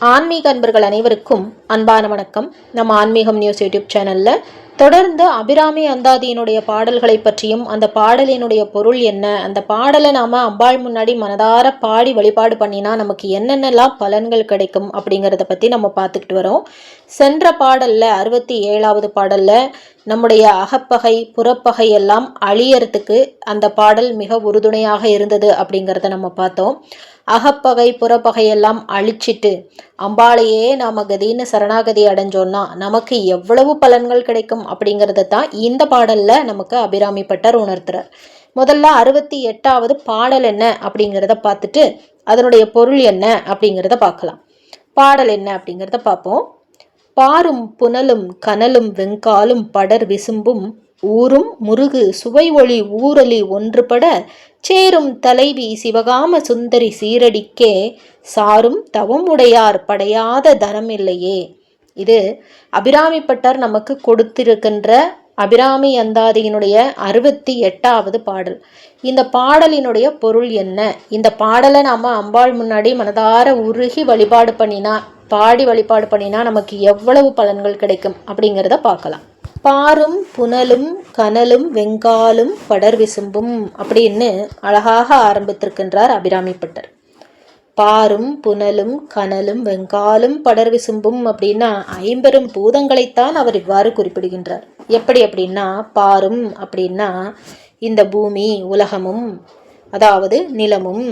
ஆன்மீக அன்பர்கள் அனைவருக்கும் அன்பான வணக்கம். நம்ம ஆன்மீகம் நியூஸ் யூடியூப் சேனல்ல தொடர்ந்து அபிராமி அந்தாதியினுடைய பாடல்களை பற்றியும் அந்த பாடலினுடைய பொருள் என்ன அந்த பாடலை நாம அம்பாள் முன்னாடி மனதார பாடி வழிபாடு பண்ணினா நமக்கு என்னென்னலாம் பலன்கள் கிடைக்கும் அப்படிங்கிறத பத்தி நம்ம பார்த்துக்கிட்டு வரோம். சென்ற பாடல்ல அறுபத்தி ஏழாவது பாடல்ல நம்முடைய அகப்பகை புறப்பகை எல்லாம் அழியறதுக்கு அந்த பாடல் மிக உறுதுணையாக இருந்தது அப்படிங்கிறத நம்ம பார்த்தோம். அகப்பகை புறப்பகை எல்லாம் அழிச்சிட்டு அம்பாளையே நாம கதின்னு சரணாகதி அடைஞ்சோன்னா நமக்கு எவ்வளவு பலன்கள் கிடைக்கும் அப்படிங்கிறத தான் இந்த பாடலில் நமக்கு அபிராமி பட்டர் உணர்த்துறார். முதல்ல அறுபத்தி எட்டாவது பாடல் என்ன அப்படிங்கிறத பார்த்துட்டு அதனுடைய பொருள் என்ன அப்படிங்கிறத பார்க்கலாம். பாடல் என்ன அப்படிங்கிறத பார்ப்போம். பாரும் புனலும் கனலும் வெங்காலும் படர் விசும்பும் ஊரும் முருகு சுவை ஒளி ஊரலி ஒன்றுபட சேரும் தலைவி சிவகாம சுந்தரி சீரடிக்கே சாரும் தவம் உடையார் படையாத தனம் இல்லையே. இது அபிராமிப்பட்டர் நமக்கு கொடுத்திருக்கின்ற அபிராமி அந்தாதியினுடைய அறுபத்தி எட்டாவது பாடல். இந்த பாடலினுடைய பொருள் என்ன? இந்த பாடலை நாம் அம்பாள் முன்னாடி மனதார உருகி வழிபாடு பண்ணினா பாடி வழிபாடு பண்ணினா நமக்கு எவ்வளவு பலன்கள் கிடைக்கும் அப்படிங்கிறத பார்க்கலாம். பாரும் புனலும் கனலும் வெங்காலும் படர் விசும்பும் அப்படின்னு அழகாக ஆரம்பித்திருக்கின்றார் அபிராமிப்பட்டர் பாரும் புனலும் கனலும் வெங்காலும் படர் விசும்பும் அப்படின்னா ஐம்பெரும் பூதங்களைத்தான் அவர் இவ்வாறு குறிப்பிடுகின்றார். எப்படி அப்படின்னா பாரும் அப்படின்னா இந்த பூமி உலகமும் அதாவது நிலமும்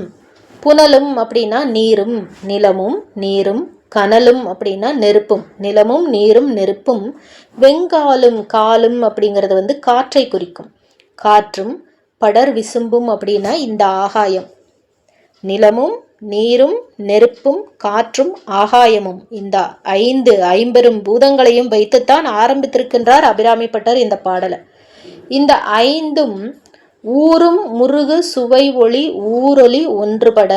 புனலும் அப்படின்னா நீரும் நிலமும் நீரும் கனலும் அப்படின்னா நெருப்பும் நிலமும் நீரும் நெருப்பும் வெங்காலும் காலும் அப்படிங்கிறது வந்து காற்றை குறிக்கும். காற்றும் படர் விசும்பும் அப்படின்னா இந்த ஆகாயம். நிலமும் நீரும் நெருப்பும் காற்றும் ஆகாயமும். இந்த ஐந்து ஐம்பெரும் பூதங்களையும் வைத்துத்தான் ஆரம்பித்திருக்கின்றார் அபிராமிப்பட்டர் இந்த பாடலை. இந்த ஐந்தும் ஊரும் முருகு சுவை ஒளி ஊரொலி ஒன்றுபட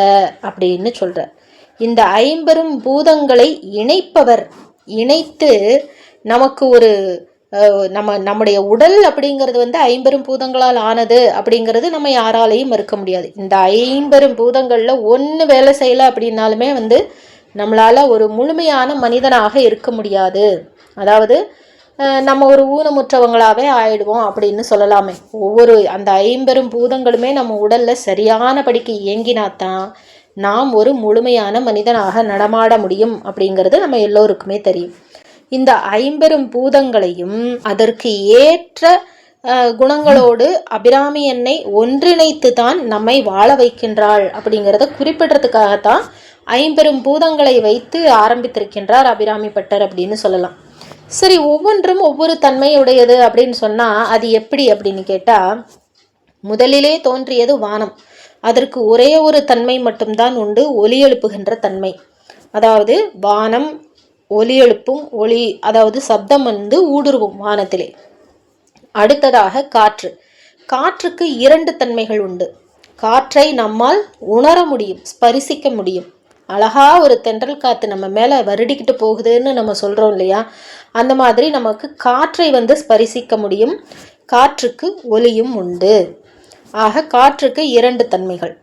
அப்படின்னு சொல்கிறார் இந்த ஐம்பெரும் பூதங்களை இணைப்பவர் இணைத்து நமக்கு ஒரு நம்ம நம்முடைய உடல் அப்படிங்கிறது வந்து ஐம்பெரும் பூதங்களால் ஆனது அப்படிங்கிறது நம்ம யாராலையும் மறுக்க முடியாது. இந்த ஐம்பெரும் பூதங்களில் ஒன்று வேலை செய்யலை அப்படின்னாலுமே வந்து நம்மளால் ஒரு முழுமையான மனிதனாக இருக்க முடியாது. அதாவது நம்ம ஒரு ஊனமுற்றவங்களாகவே ஆயிடுவோம் அப்படின்னு சொல்லலாமே. ஒவ்வொரு அந்த ஐம்பெரும் பூதங்களுமே நம்ம உடலில் சரியானபடிக்கு இயங்கினாத்தான் நாம் ஒரு முழுமையான மனிதனாக நடமாட முடியும் அப்படிங்கிறது நம்ம எல்லோருக்குமே தெரியும். இந்த ஐம்பெரும் பூதங்களையும் அதற்கு ஏற்ற குணங்களோடு அபிராமி என்னை ஒன்றிணைத்து தான் நம்மை வாழ வைக்கின்றாள் அப்படிங்கிறத குறிப்பிடுறதுக்காகத்தான் ஐம்பெரும் பூதங்களை வைத்து ஆரம்பித்திருக்கின்றார் அபிராமி பட்டர் அப்படின்னு சொல்லலாம். சரி ஒவ்வொன்றும் ஒவ்வொரு தன்மையுடையது அப்படின்னு சொன்னால் அது எப்படி அப்படின்னு கேட்டால் முதலிலே தோன்றியது வானம். அதற்கு ஒரே ஒரு தன்மை மட்டும்தான் உண்டு ஒலி எழுப்புகின்ற தன்மை. அதாவது வானம் ஒலி எழுப்பும் ஒளி அதாவது சப்தம் வந்து ஊடுருவும் வானத்திலே. அடுத்ததாக காற்று. காற்றுக்கு இரண்டு தன்மைகள் உண்டு. காற்றை நம்மால் உணர முடியும் ஸ்பரிசிக்க முடியும். அழகா ஒரு தென்றல் காற்று நம்ம மேலே வருடிக்கிட்டு போகுதுன்னு நம்ம சொல்கிறோம் இல்லையா? அந்த மாதிரி நமக்கு காற்றை வந்து ஸ்பரிசிக்க முடியும் காற்றுக்கு ஒலியும் உண்டு. ஆக காற்றுக்கு இரண்டு தன்மைகள்.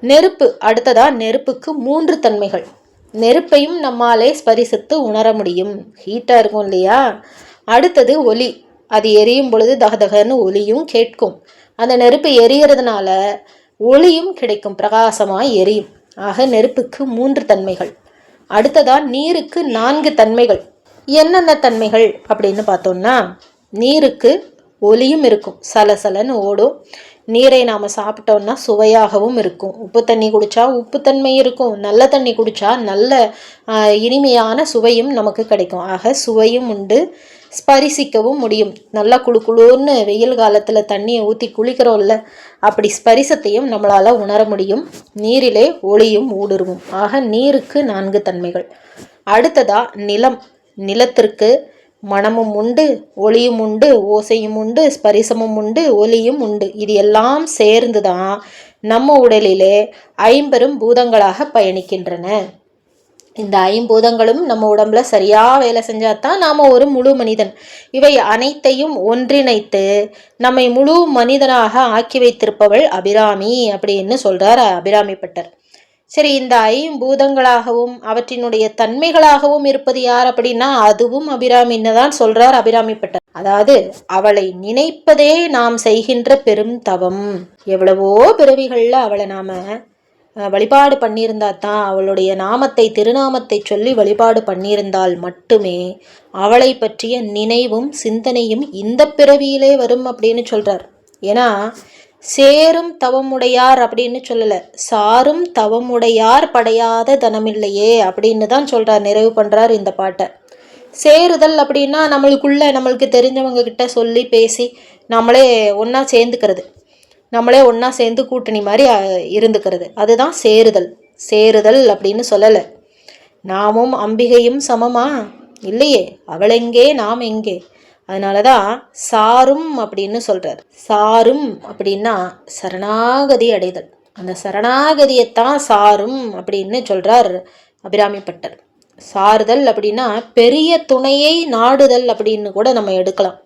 நெருப்பு அடுத்ததாக நெருப்புக்கு மூன்று தன்மைகள். நெருப்பையும் நம்மாலே ஸ்பரிசித்து உணர முடியும். ஹீட்டாக இருக்கும் இல்லையா? அடுத்தது ஒலி. அது எரியும் பொழுது தகதகன்னு ஒலியும் கேட்கும். அந்த நெருப்பு எரியறதுனால ஒளியும் கிடைக்கும் பிரகாசமாக எரியும். ஆக நெருப்புக்கு மூன்று தன்மைகள். அடுத்ததா நீருக்கு நான்கு தன்மைகள். என்னென்ன தன்மைகள் அப்படின்னு பார்த்தோம்னா நீருக்கு ஒலியும் இருக்கும். சலசலன்னு ஓடும். நீரை நாம் சாப்பிட்டோம்னா சுவையாகவும் இருக்கும். உப்பு தண்ணி குடித்தா உப்புத்தன்மை இருக்கும். நல்ல தண்ணி குடித்தா நல்ல இனிமையான சுவையும் நமக்கு கிடைக்கும். ஆக சுவையும் உண்டு ஸ்பரிசிக்கவும் முடியும். நல்லா குழு குழுன்னு வெயில் காலத்தில் தண்ணியை ஊற்றி குளிக்கிறோம்ல அப்படி ஸ்பரிசத்தையும் நம்மளால் உணர முடியும். நீரிலே ஒளியும் ஊடுருவும். ஆக நீருக்கு நான்கு தன்மைகள். அடுத்ததா நிலம். நிலத்திற்கு மனமும் உண்டு ஒளியும் உண்டு ஓசையும் உண்டு ஸ்பரிசமும் உண்டு ஒலியும் உண்டு. இது எல்லாம் சேர்ந்து தான் நம்ம உடலிலே ஐம்பெரும் பூதங்களாக பயணிக்கின்றன. இந்த ஐம்பூதங்களும் நம்ம உடம்புல சரியா வேலை செஞ்சாதான் நாம ஒரு முழு மனிதன். இவை அனைத்தையும் ஒன்றிணைத்து நம்மை முழு மனிதனாக ஆக்கி வைத்திருப்பவள் அபிராமி அப்படின்னு சொல்றார் அபிராமி பட்டர் சரி இந்த ஐம்பூதங்களாகவும் அவற்றினுடைய தன்மைகளாகவும் இருப்பது யார் அப்படின்னா அதுவும் அபிராமின்னு தான் சொல்றார் அபிராமிப்பட்டர் அதாவது அவளை நினைப்பதே நாம் செய்கின்ற பெரும் தவம். எவ்வளவோ பிறவிகளில் அவளை நாம வழிபாடு பண்ணியிருந்தா தான் அவளுடைய நாமத்தை திருநாமத்தை சொல்லி வழிபாடு பண்ணியிருந்தால் மட்டுமே அவளை பற்றிய நினைவும் சிந்தனையும் இந்த பிறவியிலே வரும் அப்படின்னு சொல்றார். ஏன்னா சேரும் தவமுடையார் அப்படின்னு சொல்லலை. சாரும் தவமுடையார் படையாத தனமில்லையே அப்படின்னு தான் சொல்கிறார் நிறைவு பண்ணுறார் இந்த பாட்டை. சேருதல் அப்படின்னா நம்மளுக்குள்ளே நம்மளுக்கு தெரிஞ்சவங்க கிட்ட சொல்லி பேசி நம்மளே ஒன்றா சேர்ந்துக்கிறது. நம்மளே ஒன்றா சேர்ந்து கூட்டணி மாதிரி இருந்துக்கிறது. அதுதான் சேருதல். சேருதல் அப்படின்னு சொல்லலை. நாமும் அம்பிகையும் சமமா? இல்லையே. அவள் எங்கே? நாம் எங்கே? அதனால தான் சாரும் அப்படின்னு சொல்கிறார் சாரும் அப்படின்னா சரணாகதி அடைதல். அந்த சரணாகதியைத்தான் சாரும் அப்படின்னு சொல்றார் அபிராமிப்பட்டர் சாறுதல் அப்படின்னா பெரிய துணையை நாடுதல் அப்படின்னு கூட நம்ம எடுக்கலாம்.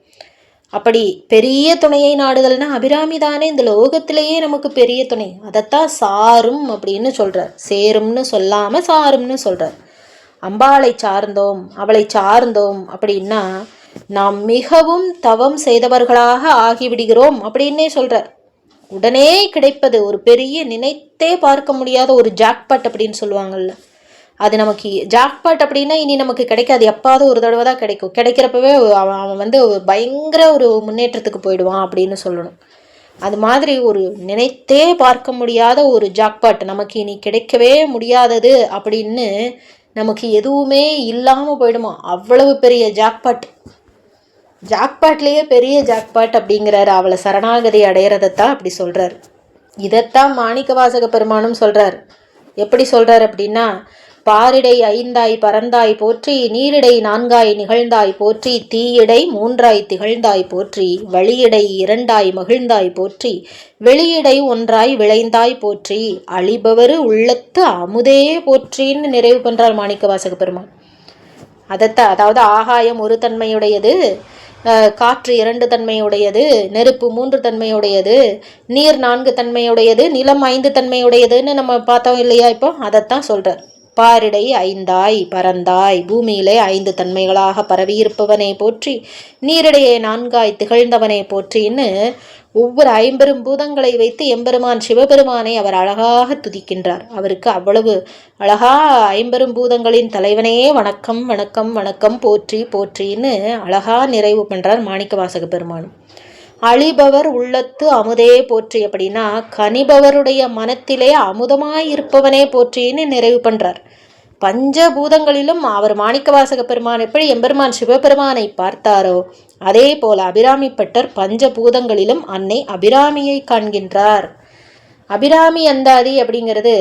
அப்படி பெரிய துணையை நாடுதல்னா அபிராமி தானே இந்த லோகத்திலேயே நமக்கு பெரிய துணை. அதைத்தான் சாரும் அப்படின்னு சொல்கிறார் சேரும்னு சொல்லாமல் சாரும்னு சொல்கிறார் அம்பாளை சார்ந்தோம் அவளை சார்ந்தோம் அப்படின்னா நாம் மிகவும் தவம் செய்தவர்களாக ஆகிவிடுகிறோம் அப்படின்னே சொல்கிறார் உடனே கிடைப்பது ஒரு பெரிய நினைத்தே பார்க்க முடியாத ஒரு ஜாக்பாட் அப்படின்னு சொல்லுவாங்கல்ல. அது நமக்கு ஜாக்பாட் அப்படின்னா இனி நமக்கு கிடைக்காது. எப்பாவது ஒரு தடவை தான் கிடைக்கும். கிடைக்கிறப்பவே அவன் அவன் வந்து பயங்கர ஒரு முன்னேற்றத்துக்கு போயிடுவான் அப்படின்னு சொல்லணும். அது மாதிரி ஒரு நினைத்தே பார்க்க முடியாத ஒரு ஜாக்பாட் நமக்கு இனி கிடைக்கவே முடியாதது அப்படின்னு நமக்கு எதுவுமே இல்லாமல் போயிடுமா? அவ்வளவு பெரிய ஜாக்பாட் ஜாக்பாட்லேயே பெரிய ஜாக்பாட் அப்படிங்கிறார். அவளை சரணாகதி அடையிறதைத்தான் அப்படி சொல்கிறார் இதைத்தான் மாணிக்க வாசக பெருமானும் சொல்கிறார் எப்படி சொல்கிறார் அப்படின்னா பாரிடை ஐந்தாய் பறந்தாய் போற்றி நீரிடை நான்காய் நிகழ்ந்தாய் போற்றி தீயிடை மூன்றாய் திகழ்ந்தாய் போற்றி வழியிடை இரண்டாய் மகிழ்ந்தாய் போற்றி வெளியிடை ஒன்றாய் விளைந்தாய் போற்றி அழிபவரு உள்ளத்து அமுதே போற்றின்னு நிறைவு பண்ணுறார் மாணிக்க வாசக பெருமான். அதைத்தான் அதாவது ஆகாயம் ஒரு தன்மையுடையது காற்று இரண்டு தன்மையுடையது நெருப்பு மூன்று தன்மையுடையது நீர் நான்கு தன்மையுடையது நிலம் ஐந்து தன்மையுடையதுன்னு நம்ம பார்த்தோம் இல்லையா இப்போ? அதைத்தான் சொல்கிறார் பாரிடை ஐந்தாய் பரந்தாய் பூமியிலே ஐந்து தன்மைகளாக பரவியிருப்பவனை போற்றி நீரிடையே நான்காய் திகழ்ந்தவனை போற்றின்னு ஒவ்வொரு ஐம்பெரும் பூதங்களை வைத்து எம்பெருமான் சிவபெருமானை அவர் அழகாக துதிக்கின்றார். அவருக்கு அவ்வளவு அழகா ஐம்பெரும் பூதங்களின் தலைவனே வணக்கம் வணக்கம் வணக்கம் போற்றி போற்றின்னு அழகா நிறைவு பண்றார் மாணிக்கவாசக பெருமானும் அழிபவர் உள்ளத்து அமுதே போற்றி அப்படின்னா கனிபவருடைய மனத்திலே அமுதமாய் இருப்பவனே போற்றின்னு நிறைவு பண்றார். பஞ்சபூதங்களிலும் அவர் மாணிக்கவாசக பெருமான் எப்படி எம்பெருமான் சிவபெருமானை பார்த்தாரோ அதே போல அபிராமிப்பட்டர் பஞ்சபூதங்களிலும் அன்னை அபிராமியை காண்கின்றார். அபிராமி அந்தாதி அப்படிங்கிறது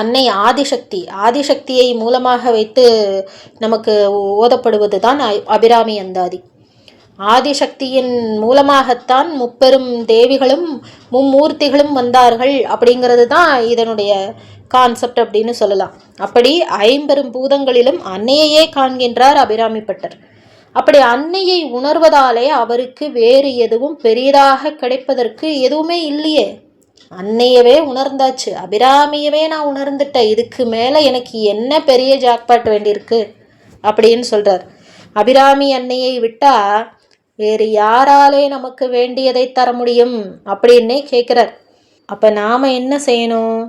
அன்னை ஆதிசக்தி. ஆதிசக்தியை மூலமாக வைத்து நமக்கு ஓதப்படுவது தான் அபிராமி அந்தாதி. ஆதிசக்தியின் மூலமாகத்தான் முப்பெரும் தேவிகளும் மும்மூர்த்திகளும் வந்தார்கள் அப்படிங்கிறது தான் இதனுடைய கான்செப்ட் அப்படின்னு சொல்லலாம். அப்படி ஐம்பெரும் பூதங்களிலும் அன்னையையே காண்கின்றார் அபிராமிப்பட்டர் அப்படி அன்னையை உணர்வதாலே அவருக்கு வேறு எதுவும் பெரியதாக கிடைப்பதற்கு எதுவுமே இல்லையே. அன்னையவே உணர்ந்தாச்சு. அபிராமியவே நான் உணர்ந்துட்டேன். இதுக்கு மேலே எனக்கு என்ன பெரிய ஜாக்பாட் வேண்டியிருக்கு? அப்படின்னு சொல்கிறார் அபிராமி அன்னையை விட்டால் வேறு யாராலே நமக்கு வேண்டியதை தர முடியும்? அப்படின்னே கேட்குறார். அப்போ நாம் என்ன செய்யணும்?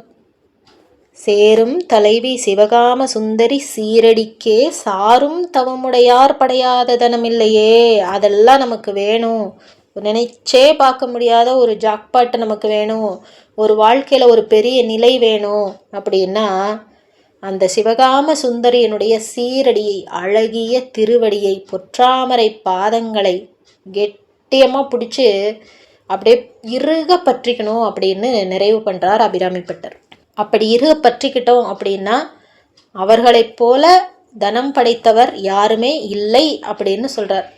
சேரும் தலைவி சிவகாம சுந்தரி சீரடிக்கே சாரும் தவமுடையார் படையாத தனமில்லையே. அதெல்லாம் நமக்கு வேணும். நினைச்சே பார்க்க முடியாத ஒரு ஜாக்பாட்டு நமக்கு வேணும். ஒரு வாழ்க்கையில் ஒரு பெரிய நிலை வேணும். அப்படின்னா அந்த சிவகாம சுந்தரியனுடைய சீரடியை அழகிய திருவடியை பொற்றாமரை பாதங்களை கெட்டியமாக பிடிச்சி அப்படியே இறுக பற்றிக்கணும் அப்படின்னு நிறைவு பண்ணுறார் அபிராமிப்பட்டர் அப்படி இருக பற்றிக்கிட்டோம் அப்படின்னா அவர்களைப் போல தனம் படைத்தவர் யாருமே இல்லை அப்படின்னு சொல்கிறார்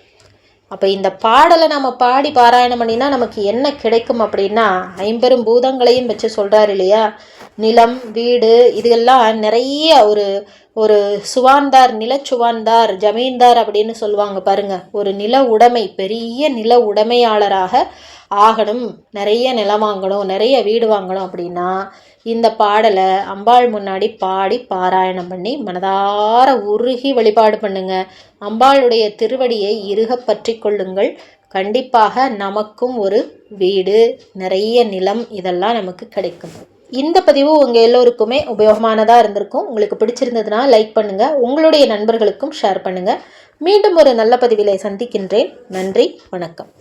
அப்போ இந்த பாடலை நம்ம பாடி பாராயணம் பண்ணினா நமக்கு என்ன கிடைக்கும் அப்படின்னா ஐம்பெரும் பூதங்களையும் வச்சு சொல்கிறார் இல்லையா? நிலம் வீடு இதெல்லாம் நிறைய ஒரு ஒரு சுவாந்தார் நிலச்சுவாந்தார் ஜமீன்தார் அப்படின்னு சொல்லுவாங்க பாருங்க. ஒரு நில உடைமை பெரிய நில உடைமையாளராக ஆகணும். நிறைய நிலம் வாங்கணும் நிறைய வீடு வாங்கணும் அப்படின்னா இந்த பாடலை அம்பாள் முன்னாடி பாடி பாராயணம் பண்ணி மனதார உருகி வழிபாடு பண்ணுங்க. அம்பாளுடைய திருவடியை இறுக பற்றி கொள்ளுங்கள். கண்டிப்பாக நமக்கும் ஒரு வீடு நிறைய நிலம் இதெல்லாம் நமக்கு கிடைக்கும். இந்த பதிவு உங்கள் எல்லோருக்குமே உபயோகமானதாக இருந்திருக்கும். உங்களுக்கு பிடிச்சிருந்ததுன்னா லைக் பண்ணுங்கள் உங்களுடைய நண்பர்களுக்கும் ஷேர் பண்ணுங்கள் மீண்டும் ஒரு நல்ல பதிவிலை சந்திக்கின்றேன். நன்றி வணக்கம்.